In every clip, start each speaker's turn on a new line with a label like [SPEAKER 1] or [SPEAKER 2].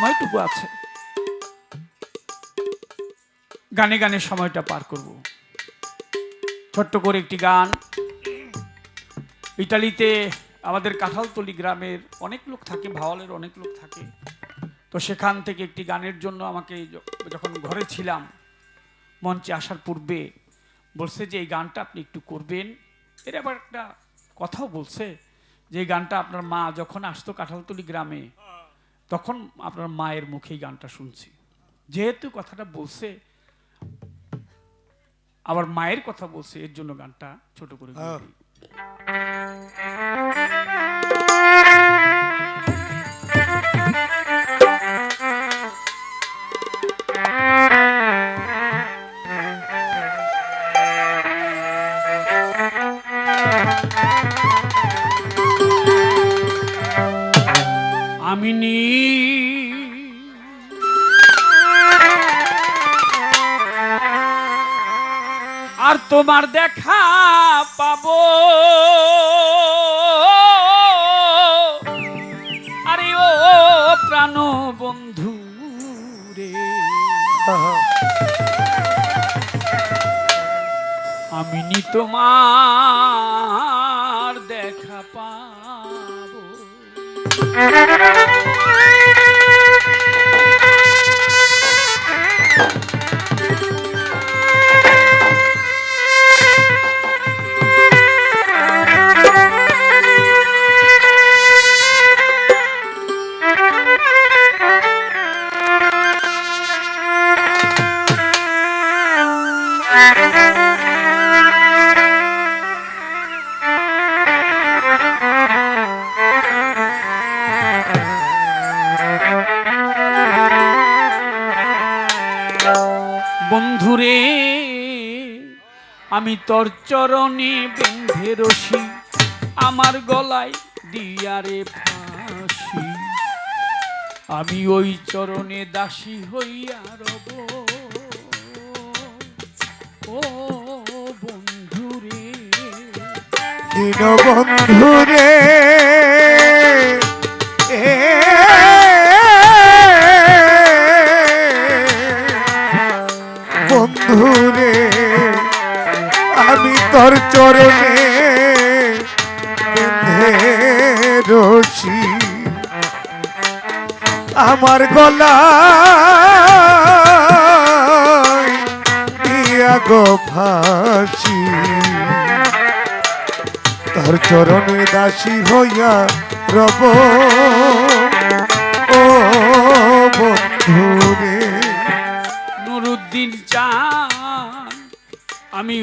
[SPEAKER 1] সময়টুকু আছে। গানে গানে সময়টা পার করব। ছোট্ট করে একটি গান। ইটালিতে আমাদের কাঁঠালতলি গ্রামের অনেক লোক থাকে, ভাওয়ালের অনেক লোক থাকে। তো সেখান থেকে একটি গানের জন্য আমাকে যখন ঘরে ছিলাম, মঞ্চে আসার পূর্বে বলছে যে, এই গানটা আপনি একটু করবেন। এর আবার একটা কথাও বলছে যে, এই গানটা আপনার মা যখন আসতো কাঁঠালতলি গ্রামে তখন আপনার মায়ের মুখেই গানটা শুনছি। যেহেতু কথাটা বলছে আবার মায়ের কথা বলছে এর জন্য গানটা ছোট করে তোমার দেখা পাবো। আরে ও প্রাণ বন্ধু রে। আমি নি তোমার দেখা পাবো। আমি তোর চরণে বেঁধে রশি আমার গলায় দিয়ারে ফাঁসি। আমি ওই চরণে দাসী হইয়া রব। ও বন্ধুরে
[SPEAKER 2] দীনবন্ধু রে এ বন্ধু আমি তোর চরণে রশি আমার গলা গো ফাঁসি। তার চরণে দাসী হইয়া রব।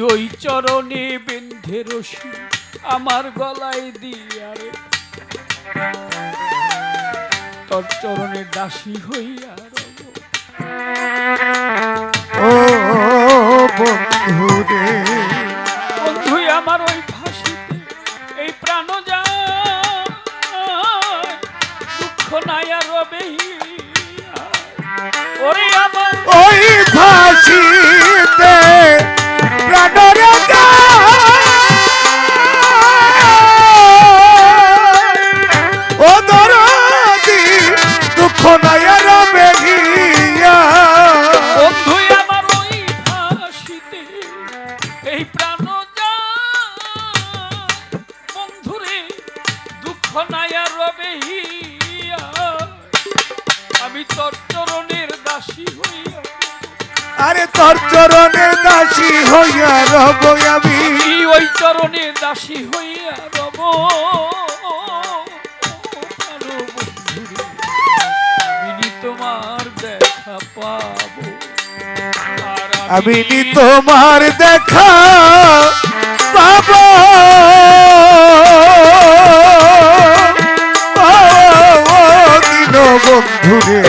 [SPEAKER 1] ওই চরণে বেঁধে রশি আমার গলায় দিয়ারে তোর চরণে দাসী হইয়া
[SPEAKER 2] ও
[SPEAKER 1] বন্ধু আমার ওই ফাঁসিতে এই প্রাণ যায় দুঃখ নাই আর রবে ওরে আমার
[SPEAKER 2] ওই ফাঁসিতে
[SPEAKER 1] আমি। ওই চরণে দাসী হইয়া রব। তোমার দেখা পাবো।
[SPEAKER 2] আমি নি তোমার দেখা পাব। দিন বন্ধুরে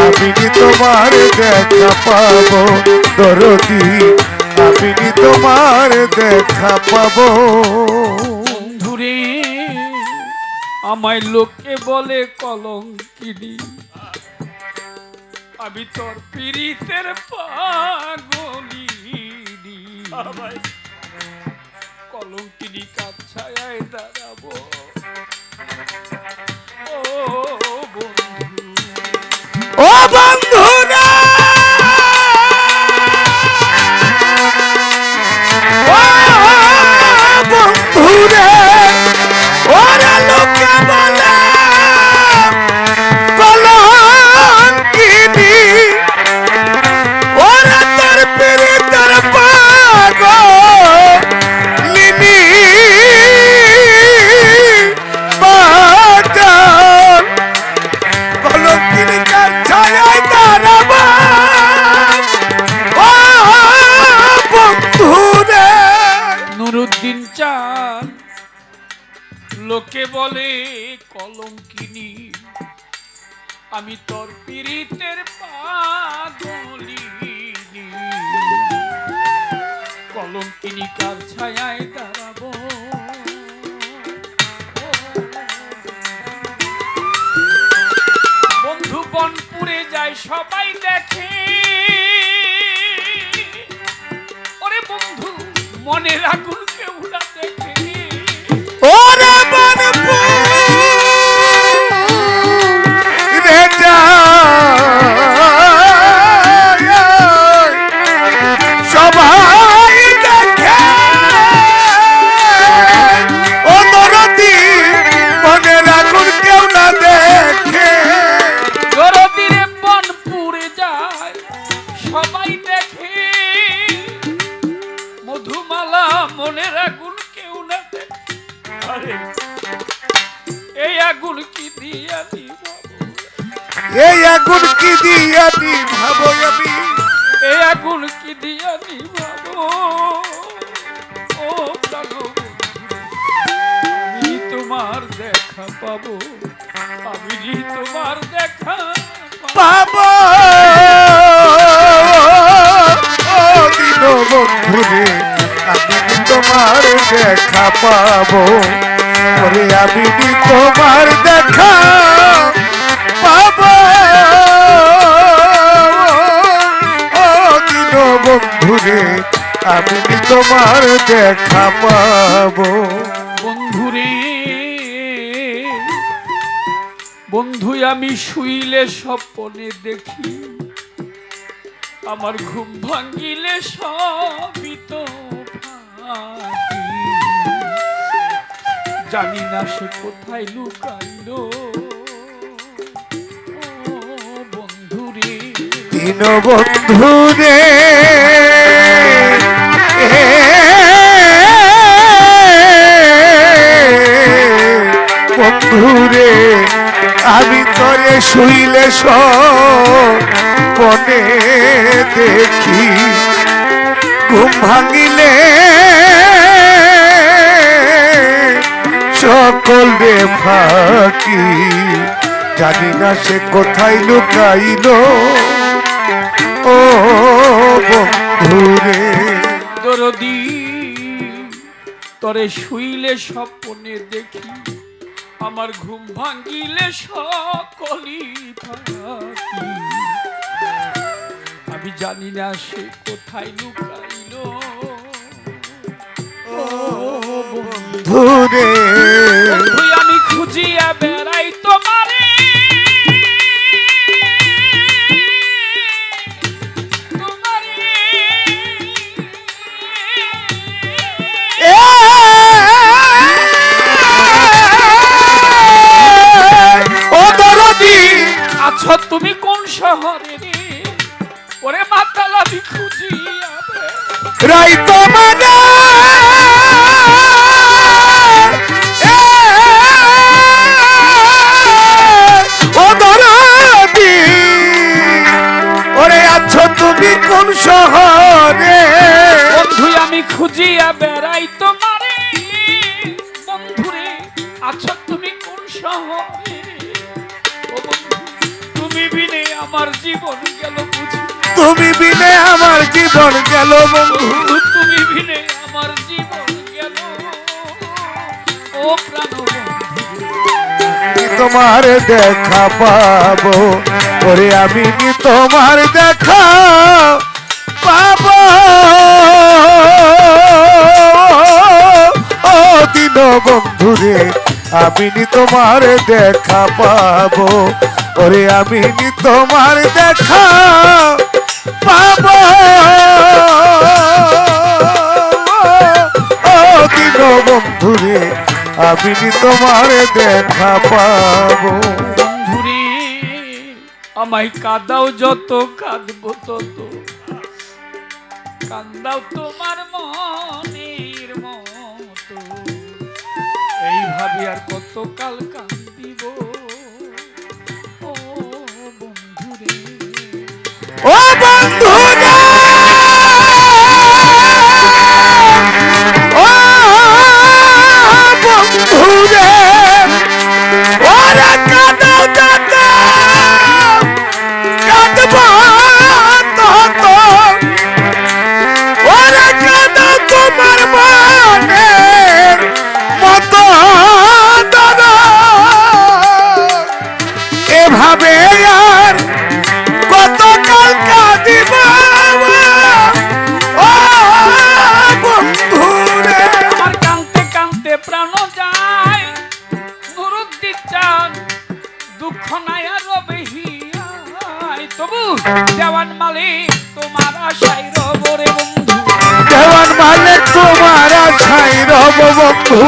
[SPEAKER 2] আমি তোমার দেখা পাব। দরদি আমি তোমার দেখা পাবো।
[SPEAKER 1] বন্ধুরে আমায় লোকে বলে কলঙ্কিনী। আমি তোর পীড়িতের পাগলিনী। কলঙ্কিনী কাছায় দাঁড়াবো। ও বন্ধু।
[SPEAKER 2] ও বন্ধুরা বলে কলঙ্কিনী।
[SPEAKER 1] আমি তোর পীড়িতের পাগলিনী। কলঙ্কিনী কার ছায়ায় দাঁড়াবো? বন্ধু বনপুরে যায়, সবাই দেখে। ওরে বন্ধু, মনে রাখুন আগুন কি দিয়া দিব?
[SPEAKER 2] এই আগুন কি দিয়া ভাবো আমি?
[SPEAKER 1] এই আগুন কি দিয়া দিব ও প্রাণ আমি তোমার দেখা পাবো। আমি তোমার দেখা পাবো।
[SPEAKER 2] বন্ধুরে আমি তোমার দেখা পাবো। ওরে আমি তোমার দেখা পাবো? দিন বন্ধুরে, আমি তোমার দেখা পাবো?
[SPEAKER 1] বন্ধুরে বন্ধু আমি শুইলে স্বপ্নে দেখি। আমার ঘুম তো ফাঁকি। জানি না সে কোথায় লুকাইলো। বন্ধুরে।
[SPEAKER 2] দিন বন্ধুরে বন্ধুরে, আমি তোরে শুইলে সনে দেখি। ঘুম ভাঙিলে সকলে ফাঁকি। জানি না সে কোথায় লুকাইলো। ও বন্ধুরে।
[SPEAKER 1] তরে শুইলে স্বপ্নে দেখি, আমার ঘুম ভাঙ্গিলে সকলি। আমি জানি না সে কোথায় লুকাইল। ও বন্ধু
[SPEAKER 2] ধুরে
[SPEAKER 1] বন্ধু আমি খুঁজিয়া বেড়াই তোমারে আছো তুমি কোন শহরে রে ওরে মাতাল আমি খুঁজিয়া।
[SPEAKER 2] রাই কোন শহরে।
[SPEAKER 1] বন্ধু আমি খুঁজিয়া বেড়াই তোমারে। বন্ধুরে আছো তুমি কোন শহরে? তুমি বিনে আমার জীবন গেল বুঝি
[SPEAKER 2] তুমি বিনে আমার জীবন গেল বন্ধু।
[SPEAKER 1] বন্ধু, তুমি বিনে আমার জীবন গেল। ও প্রাণ
[SPEAKER 2] তোমার দেখা পাবো। ওরে আমি কি তোমার দেখা? পাবো ও দিন বন্ধুরে, আমি নি তোমার দেখা পাবো। ওরে আমি নি তোমার দেখা। পাবো দিন বন্ধুরে, আমি নি তোমার দেখা পাবো।
[SPEAKER 1] আমায় কাদাও যত কাঁদবো তত। কান্দাও তোমার মনের মতো। এইভাবে আর কত কাল কান্দিব দুঃখ নাই আর রবেহিয়াই তবু দেওয়ান মালিক তোমার আশাই রবরে বন্ধু।
[SPEAKER 2] দেওয়ান মালিক তোমার আশাই রব বন্ধু।